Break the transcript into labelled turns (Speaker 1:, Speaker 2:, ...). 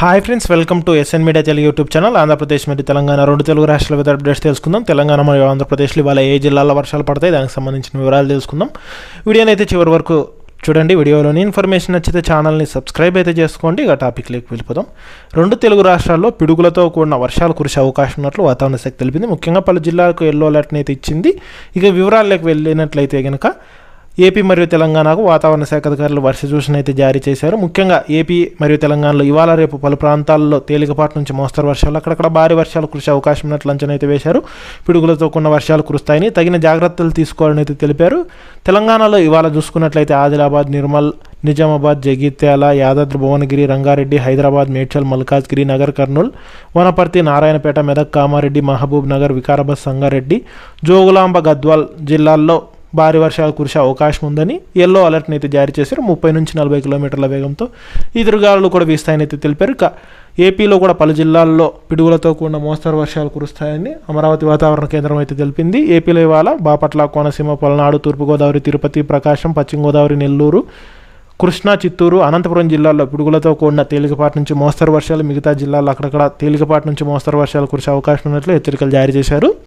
Speaker 1: Hi friends welcome to SN media Telugu YouTube channel Andhra Pradesh మరియు తెలంగాణ రెండు తెలుగు రాష్ట్రాల weather updates తెలుసుకుందాం. తెలంగాణ మరియు ఆంధ్రప్రదేశ్లో ఇవాళ ఏ జిల్లాల్లో వర్షాలు పడతాయి దానికి సంబంధించిన వివరాలు తెలుసుకుందాం. వీడియోని అయితే చివరి వరకు చూడండి. వీడియోలోని ఇన్ఫర్మేషన్ నచ్చితే ఛానల్ని సబ్స్క్రైబ్ అయితే చేసుకోండి. ఇక టాపిక్లోకి వెళ్ళిపోదాం. రెండు తెలుగు రాష్ట్రాల్లో పిడుగులతో కూడిన వర్షాలు కురిసే అవకాశం ఉన్నట్లు వాతావరణ శాఖ తెలిపింది. ముఖ్యంగా పలు జిల్లాలకు ఎల్లో అలర్ట్ని అయితే ఇచ్చింది. ఇక వివరాల్లోకి వెళ్ళినట్లయితే కనుక ఏపీ మరియు తెలంగాణకు వాతావరణ శాఖ అధికారులు వర్ష సూచన అయితే జారీ చేశారు. ముఖ్యంగా ఏపీ మరియు తెలంగాణలో ఇవాళ రేపు పలు ప్రాంతాల్లో తేలికపాటి నుంచి మోస్తరు వర్షాలు అక్కడక్కడ భారీ వర్షాలు కురిసే అవకాశం ఉన్నట్లు అంచనా అయితే వేశారు. పిడుగులతో కూడిన వర్షాలు కురుస్తాయని తగిన జాగ్రత్తలు తీసుకోవాలని అయితే తెలిపారు. తెలంగాణలో ఇవాళ చూసుకున్నట్లయితే ఆదిలాబాద్ నిర్మల్ నిజామాబాద్ జగిత్యాల యాదాద్రి భువనగిరి రంగారెడ్డి హైదరాబాద్ మేడ్చల్ మల్కాజ్గిరి నగర్ కర్నూల్ వనపర్తి నారాయణపేట మెదక్ కామారెడ్డి మహబూబ్ నగర్ వికారాబాద్ సంగారెడ్డి జోగులాంబ గద్వాల్ జిల్లాల్లో భారీ వర్షాలు కురిసే అవకాశం ఉందని ఎల్లో అలర్ట్ని అయితే జారీ చేశారు. ముప్పై నుంచి నలభై కిలోమీటర్ల వేగంతో ఎదురుగాలు కూడా వీస్తాయని అయితే తెలిపారు. ఇక ఏపీలో కూడా పలు జిల్లాల్లో పిడుగులతో కూడిన మోస్తరు వర్షాలు కురుస్తాయని అమరావతి వాతావరణ కేంద్రం అయితే తెలిపింది. ఏపీలో ఇవాళ బాపట్ల కోనసీమ పల్నాడు తూర్పుగోదావరి తిరుపతి ప్రకాశం పశ్చిమ గోదావరి నెల్లూరు కృష్ణా చిత్తూరు అనంతపురం జిల్లాల్లో పిడుగులతో కూడిన తేలికపాటి నుంచి మోస్తరు వర్షాలు మిగతా జిల్లాల్లో అక్కడక్కడ తేలికపాటి నుంచి మోస్తరు వర్షాలు కురిసే అవకాశం ఉన్నట్లు హెచ్చరికలు జారీ చేశారు.